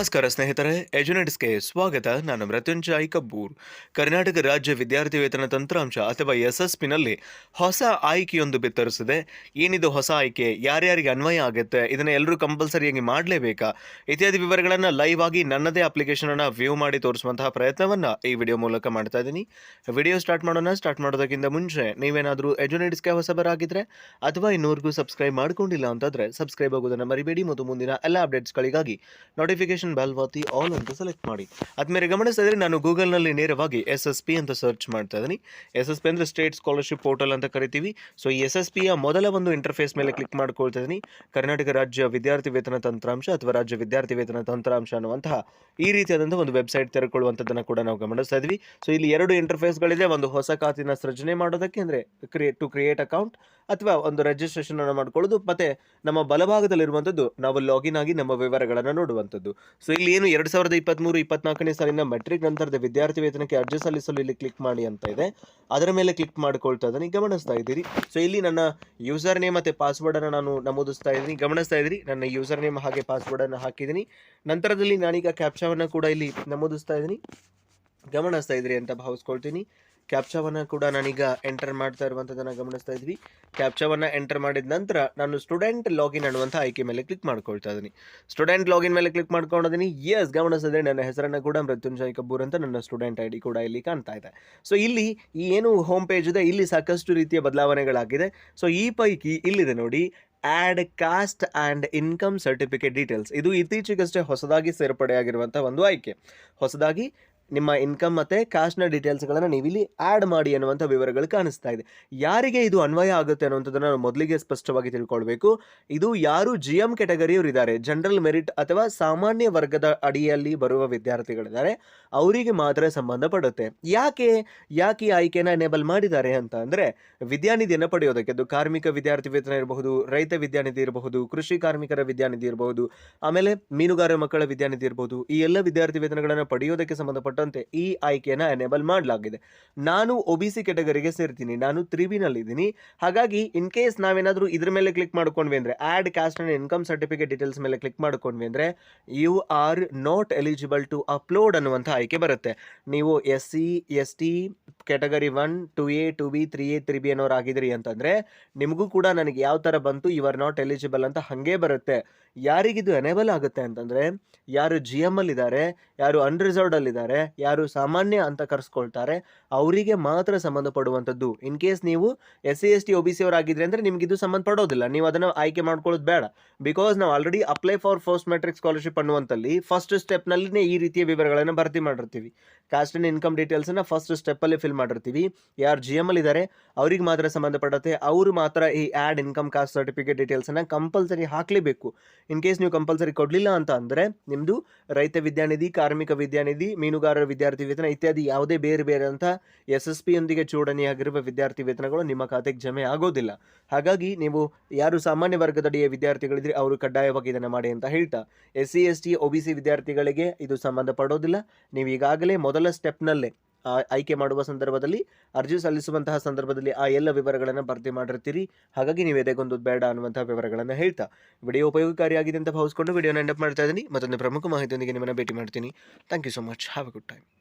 ನಮಸ್ಕಾರ ಸ್ನೇಹಿತರೆ ಎಜುನೆಟ್ಸ್ಗೆ ಸ್ವಾಗತ. ನಾನು ಮೃತ್ಯುಂಜಯ್ ಕಬ್ಬೂರ್. ಕರ್ನಾಟಕ ರಾಜ್ಯ ವಿದ್ಯಾರ್ಥಿ ವೇತನ ತಂತ್ರಾಂಶ ಅಥವಾ ಎಸ್ ಎಸ್ ಪಿನಲ್ಲಿ ಹೊಸ ಆಯ್ಕೆಯೊಂದು ಬಿತ್ತರಿಸಿದೆ. ಏನಿದು ಹೊಸ ಆಯ್ಕೆ? ಯಾರ್ಯಾರಿಗೆ ಅನ್ವಯ ಆಗುತ್ತೆ? ಇದನ್ನು ಎಲ್ಲರೂ ಕಂಪಲ್ಸರಿಯಾಗಿ ಮಾಡಲೇಬೇಕಾ? ಇತ್ಯಾದಿ ವಿವರಗಳನ್ನು ಲೈವ್ ಆಗಿ ನನ್ನದೇ ಅಪ್ಲಿಕೇಶನ್ ಅನ್ನು ವ್ಯೂ ಮಾಡಿ ತೋರಿಸುವಂತಹ ಪ್ರಯತ್ನವನ್ನು ಈ ವಿಡಿಯೋ ಮೂಲಕ ಮಾಡ್ತಾ ಇದ್ದೀನಿ. ವಿಡಿಯೋ ಸ್ಟಾರ್ಟ್ ಮಾಡೋಣ. ಸ್ಟಾರ್ಟ್ ಮಾಡೋದಕ್ಕಿಂತ ಮುಂಚೆ ನೀವೇನಾದರೂ ಎಜುನೆಟ್ಸ್ಗೆ ಹೊಸಬರಾಗಿದ್ದರೆ ಅಥವಾ ಇನ್ನೂರಿಗೂ ಸಬ್ಸ್ಕ್ರೈಬ್ ಮಾಡ್ಕೊಂಡಿಲ್ಲ ಅಂತಂದರೆ ಸಬ್ಸ್ಕ್ರೈಬ್ ಆಗೋದನ್ನು ಮರಿಬೇಡಿ. ಮತ್ತು ಮುಂದಿನ ಎಲ್ಲ ಅಪ್ಡೇಟ್ಸ್ಗಳಿಗಾಗಿ ನೋಟಿಫಿಕೇಶನ್ ಬೆಲ್ ಒತ್ತಿ ಆಲ್ ಅಂತ ಸೆಲೆಕ್ಟ್ ಮಾಡಿ. ಅದ್ಮೇಲೆ ಗಮನಿಸಿದ್ರೆ ಇದ್ರೆ ನಾನು ಗೂಗಲ್ನಲ್ಲಿ ನೇರವಾಗಿ ಎಸ್ ಎಸ್ ಪಿ ಅಂತ ಸರ್ಚ್ ಮಾಡ್ತಾ ಇದ್ದೀನಿ. ಎಸ್ ಎಸ್ ಪಿ ಅಂದರೆ ಸ್ಟೇಟ್ ಸ್ಕಾಲರ್ಶಿಪ್ ಪೋರ್ಟಲ್ ಅಂತ ಕರಿತೀವಿ. ಸೊ ಈ ಎಸ್ ಎಸ್ ಪಿಯ ಮೊದಲ ಒಂದು ಇಂಟರ್ಫೇಸ್ ಮೇಲೆ ಕ್ಲಿಕ್ ಮಾಡ್ಕೊಳ್ತಾ ಇದ್ದೀನಿ. ಕರ್ನಾಟಕ ರಾಜ್ಯ ವಿದ್ಯಾರ್ಥಿ ವೇತನ ತಂತ್ರಾಂಶ ಅಥವಾ ರಾಜ್ಯ ವಿದ್ಯಾರ್ಥಿ ವೇತನ ತಂತ್ರಾಂಶ ಅನ್ನುವಂತಹ ಈ ರೀತಿಯಾದಂಥ ಒಂದು ವೆಬ್ಸೈಟ್ ತೆರೆಕೊಳ್ಳುವಂಥದ್ದನ್ನು ಕೂಡ ನಾವು ಗಮನಿಸ್ತಾ ಇದ್ವಿ ಸೊ ಇಲ್ಲಿ ಎರಡು ಇಂಟರ್ಫೇಸ್ಗಳಿದೆ ಒಂದು ಹೊಸ ಖಾತಿನ ಸೃಜನೆ ಮಾಡೋದಕ್ಕೆ ಅಂದರೆ ಕ್ರಿಯೇಟ್ ಟು ಕ್ರಿಯೇಟ್ ಅಕೌಂಟ್ ಅಥವಾ ಒಂದು ರಿಜಿಸ್ಟ್ರೇಷನ್ ಅನ್ನು ಮಾಡ್ಕೊಳ್ಳೋದು, ಮತ್ತೆ ನಮ್ಮ ಬಲಭಾಗದಲ್ಲಿರುವಂಥದ್ದು, ನಾವು ಲಾಗಿನ್ ಆಗಿ ನಮ್ಮ ವಿವರಗಳನ್ನು ನೋಡುವಂಥದ್ದು. ಸೊ ಇಲ್ಲಿ ಏನು ಎರಡು ಸಾವಿರದ ಇಪ್ಪತ್ತ್ಮೂರು ಇಪ್ಪತ್ನಾಲ್ಕನೇ ಸಾಲಿನ ಮೆಟ್ರಿಕ್ ನಂತರದ ವಿದ್ಯಾರ್ಥಿ ವೇತನಕ್ಕೆ ಅರ್ಜಿ ಸಲ್ಲಿಸಲು ಇಲ್ಲಿ ಕ್ಲಿಕ್ ಮಾಡಿ ಅಂತ ಇದೆ. ಅದರ ಮೇಲೆ ಕ್ಲಿಕ್ ಮಾಡಿಕೊಳ್ತಾ ಇದ್ದೀನಿ ಗಮನಿಸ್ತಾ ಇದ್ದೀರಿ. ಸೊ ಇಲ್ಲಿ ನನ್ನ ಯೂಸರ್ ನೇಮ್ ಮತ್ತು ಪಾಸ್ವರ್ಡನ್ನು ನಾನು ನಮೂದಿಸ್ತಾ ಇದ್ದೀನಿ. ಗಮನಿಸ್ತಾ ಇದ್ದೀರಿ, ನನ್ನ ಯೂಸರ್ ನೇಮ್ ಹಾಗೆ ಪಾಸ್ವರ್ಡನ್ನು ಹಾಕಿದ್ದೀನಿ. ನಂತರದಲ್ಲಿ ನಾನೀಗ ಕ್ಯಾಪ್ಚಾವನ್ನು ಕೂಡ ಇಲ್ಲಿ ನಮೂದಿಸ್ತಾ ಇದ್ದೀನಿ. ಗಮನಿಸ್ತಾ ಇದ್ದೀರಿ ಅಂತ ಭಾವಿಸ್ಕೊಳ್ತೀನಿ. ಕ್ಯಾಪ್ಚಾವನ್ನು ಕೂಡ ನಾನೀಗ ಎಂಟರ್ ಮಾಡ್ತಾ ಇರುವಂಥದ್ದನ್ನು ಗಮನಿಸ್ತಾ ಇದ್ವಿ. ಕ್ಯಾಪ್ಚಾವನ್ನು ಎಂಟರ್ ಮಾಡಿದ ನಂತರ ನಾನು ಸ್ಟೂಡೆಂಟ್ ಲಾಗಿನ್ ಅನ್ನುವಂಥ ಆಯ್ಕೆ ಮೇಲೆ ಕ್ಲಿಕ್ ಮಾಡ್ಕೊಳ್ತಾ ಇದ್ದೀನಿ. ಸ್ಟೂಡೆಂಟ್ ಲಾಗಿನ್ ಮೇಲೆ ಕ್ಲಿಕ್ ಮಾಡ್ಕೊಂಡಿದ್ದೀನಿ. ಎಸ್ ಗಮನಿಸಿದ್ರೆ ನನ್ನ ಹೆಸರನ್ನು ಕೂಡ ಮೃತ್ಯುಂಜಯ್ ಕಬ್ಬೂರ್ ಅಂತ ನನ್ನ ಸ್ಟೂಡೆಂಟ್ ಐ ಡಿ ಕೂಡ ಇಲ್ಲಿ ಕಾಣ್ತಾ ಇದೆ. ಸೊ ಇಲ್ಲಿ ಏನು ಹೋಮ್ ಪೇಜ್ ಇದೆ, ಇಲ್ಲಿ ಸಾಕಷ್ಟು ರೀತಿಯ ಬದಲಾವಣೆಗಳಾಗಿದೆ. ಸೊ ಈ ಪೈಕಿ ಇಲ್ಲಿದೆ ನೋಡಿ add caste and income certificate details ಇದು ಇತ್ತೀಚೆಗಷ್ಟೇ ಹೊಸದಾಗಿ ಸೇರ್ಪಡೆಯಾಗಿರುವಂಥ ಒಂದು ಆಯ್ಕೆ. ಹೊಸದಾಗಿ ನಿಮ್ಮ ಇನ್ಕಮ್ ಮತ್ತು ಕ್ಯಾಶ್ನ ಡೀಟೇಲ್ಸ್ಗಳನ್ನು ನೀವು ಇಲ್ಲಿ ಆ್ಯಡ್ ಮಾಡಿ ಅನ್ನುವಂಥ ವಿವರಗಳು ಕಾಣಿಸ್ತಾ ಇದೆ. ಯಾರಿಗೆ ಇದು ಅನ್ವಯ ಆಗುತ್ತೆ ಅನ್ನುವಂಥದ್ದನ್ನು ನಾವು ಮೊದಲಿಗೆ ಸ್ಪಷ್ಟವಾಗಿ ತಿಳ್ಕೊಳ್ಬೇಕು. ಇದು ಯಾರು ಜಿ ಎಂ ಕೆಟಗರಿಯವರು ಇದ್ದಾರೆ ಜನರಲ್ ಮೆರಿಟ್ ಅಥವಾ ಸಾಮಾನ್ಯ ವರ್ಗದ ಅಡಿಯಲ್ಲಿ ಬರುವ ವಿದ್ಯಾರ್ಥಿಗಳಿದ್ದಾರೆ, ಅವರಿಗೆ ಮಾತ್ರ ಸಂಬಂಧಪಡುತ್ತೆ ಯಾಕೆ ಯಾಕೆ ಈ ಆಯ್ಕೆನ ಎನೇಬಲ್ ಮಾಡಿದ್ದಾರೆ ಅಂತ ಅಂದರೆ, ವಿದ್ಯಾನಿಧಿಯನ್ನು ಪಡೆಯೋದಕ್ಕೆ ಅದು ಕಾರ್ಮಿಕ ವಿದ್ಯಾರ್ಥಿ ವೇತನ ಇರಬಹುದು, ರೈತ ವಿದ್ಯಾನಿಧಿ ಇರಬಹುದು, ಕೃಷಿ ಕಾರ್ಮಿಕರ ವಿದ್ಯಾನಿಧಿ ಇರಬಹುದು, ಆಮೇಲೆ ಮೀನುಗಾರ ಮಕ್ಕಳ ವಿದ್ಯಾನಿಧಿ ಇರಬಹುದು, ಈ ಎಲ್ಲ ವಿದ್ಯಾರ್ಥಿ ವೇತನಗಳನ್ನು ಪಡೆಯೋದಕ್ಕೆ ಸಂಬಂಧಪಟ್ಟಂತೆ ಈ ಆಯ್ಕೆಯನ್ನು ಎನೇಬಲ್ ಮಾಡಲಾಗಿದೆ. ನಾನು ಒ ಬಿ ಸಿ ಕೆಟಗರಿಗೆ ಸೇರ್ತೀನಿ, ನಾನು ತ್ರಿಬಿನಲ್ಲಿದ್ದೀನಿ ಹಾಗಾಗಿ ಇನ್ ಕೇಸ್ ನಾವೇನಾದರೂ ಇದ್ರ ಮೇಲೆ ಕ್ಲಿಕ್ ಮಾಡ್ಕೊಂಡ್ವಿ ಅಂದರೆ add caste and income certificate details ಮೇಲೆ ಕ್ಲಿಕ್ ಮಾಡ್ಕೊಂಡ್ವಿ ಅಂದರೆ you are not eligible to upload ಅನ್ನುವಂಥ ಆಯ್ಕೆ ಬರುತ್ತೆ. ನೀವು S C S T category one two A two B three A three B ಅನ್ನೋರು ಆಗಿದ್ರಿ ಅಂತಂದರೆ, ನಿಮಗೂ ಕೂಡ ನನಗೆ ಯಾವ ಥರ ಬಂತು ಯು ಆರ್ ನಾಟ್ ಎಲಿಜಿಬಲ್ ಅಂತ ಹಾಗೆ ಬರುತ್ತೆ. ಯಾರಿಗಿದು ಎನೇಬಲ್ ಆಗುತ್ತೆ ಅಂತಂದರೆ, ಯಾರು ಜಿ ಎಂ ಅಲ್ಲಿದ್ದಾರೆ, ಯಾರು ಅನ್ರಿಸರ್ವ್ಡಲ್ಲಿದ್ದಾರೆ ಯಾರು ಸಾಮಾನ್ಯ ಅಂತ ಕರೆಸ್ಕೊಳ್ತಾರೆ, ಅವರಿಗೆ ಮಾತ್ರ ಸಂಬಂಧಪಡುವಂಥದ್ದು. ಇನ್ ಕೇಸ್ ನೀವು S C S T O B C ಅಂದರೆ ನಿಮ್ಗೆ ಇದು ಸಂಬಂಧಪಡೋದಿಲ್ಲ. ನೀವು ಅದನ್ನು ಆಯ್ಕೆ ಮಾಡ್ಕೊಳ್ಳೋದು ಬೇಡ. ಬಿಕಾಸ್ ನಾವು already apply for first matric scholarship ಅನ್ನುವಂಥಲ್ಲಿ first ಸ್ಟೆಪ್ನಲ್ಲಿನೇ ಈ ರೀತಿಯ ವಿವರಗಳನ್ನು ಭರ್ತಿ ಮಾಡಿರ್ತೀವಿ. ಕಾಸ್ಟ್ ಆ್ಯಂಡ್ ಇನ್ಕಮ್ ಡೀಟೇಲ್ಸನ್ನು ಫಸ್ಟ್ ಸ್ಟೆಪ್ಪಲ್ಲಿ ಫಿಲ್ ಮಾಡಿರ್ತೀವಿ. ಯಾರು ಜಿ ಎಂ ಇದ್ದಾರೆ ಅವ್ರಿಗೆ ಮಾತ್ರ ಸಂಬಂಧಪಡುತ್ತೆ. ಅವರು ಮಾತ್ರ ಈ ಆ್ಯಡ್ ಇನ್ಕಮ್ ಕಾಸ್ಟ್ ಸರ್ಟಿಫಿಕೇಟ್ ಡೀಟೇಲ್ಸನ್ನು ಕಂಪಲ್ಸರಿ ಹಾಕಲೇಬೇಕು. ಇನ್ ಕೇಸ್ ನೀವು ಕಂಪಲ್ಸರಿ ಕೊಡಲಿಲ್ಲ ಅಂತ ಅಂದರೆ ನಿಮ್ಮದು ರೈತ ವಿದ್ಯಾನಿಧಿ, ಕಾರ್ಮಿಕ ವಿದ್ಯಾನಿಧಿ ವಿದ್ಯಾರ್ಥಿ ವೇತನ ಇತ್ಯಾದಿ ಯಾವುದೇ ಬೇರೆ ಬೇರೆ ಅಂತ ಎಸ್ ಎಸ್ ಪಿಯೊಂದಿಗೆ ಜೋಡಣೆಯಾಗಿರುವ ವಿದ್ಯಾರ್ಥಿ ವೇತನಗಳು ನಿಮ್ಮ ಖಾತೆಗೆ ಜಮೆ ಆಗೋದಿಲ್ಲ. ಹಾಗಾಗಿ ನೀವು ಯಾರು ಸಾಮಾನ್ಯ ವರ್ಗದಡಿಯ ವಿದ್ಯಾರ್ಥಿಗಳಿದ್ರೆ ಅವರು ಕಡ್ಡಾಯವಾಗಿ ಇದನ್ನು ಮಾಡಿ ಅಂತ ಹೇಳ್ತಾ. S C S T O B C ವಿದ್ಯಾರ್ಥಿಗಳಿಗೆ ಇದು ಸಂಬಂಧಪಡೋದಿಲ್ಲ. ನೀವು ಈಗಾಗಲೇ ಮೊದಲ ಸ್ಟೆಪ್ನಲ್ಲೇ ಆಯ್ಕೆ ಮಾಡುವ ಸಂದರ್ಭದಲ್ಲಿ ಅರ್ಜಿ ಸಲ್ಲಿಸುವಂತಹ ಸಂದರ್ಭದಲ್ಲಿ ಆ ಎಲ್ಲ ವಿವರಗಳನ್ನು ಭರ್ತಿ ಮಾಡಿರ್ತೀರಿ. ಹಾಗಾಗಿ ನೀವು ಎದೆಗೊಂದು ಬೇಡ ಅನ್ನುವಂತಹ ವಿವರಗಳನ್ನು ಹೇಳ್ತಾ. ವಿಡಿಯೋ ಉಪಯೋಗಕಾರಿಯಾಗಿದೆ ಅಂತ ಭಾವಿಸ್ಕೊಂಡು ವಿಡಿಯೋನ ಎಂಡಪ್ ಮಾಡ್ತಾ ಇದ್ದೀನಿ. ಮತ್ತೊಂದು ಪ್ರಮುಖ ಮಾಹಿತಿಯೊಂದಿಗೆ ನಿಮ್ಮನ್ನು ಭೇಟಿ ಮಾಡ್ತೀನಿ. Thank you so much have a good time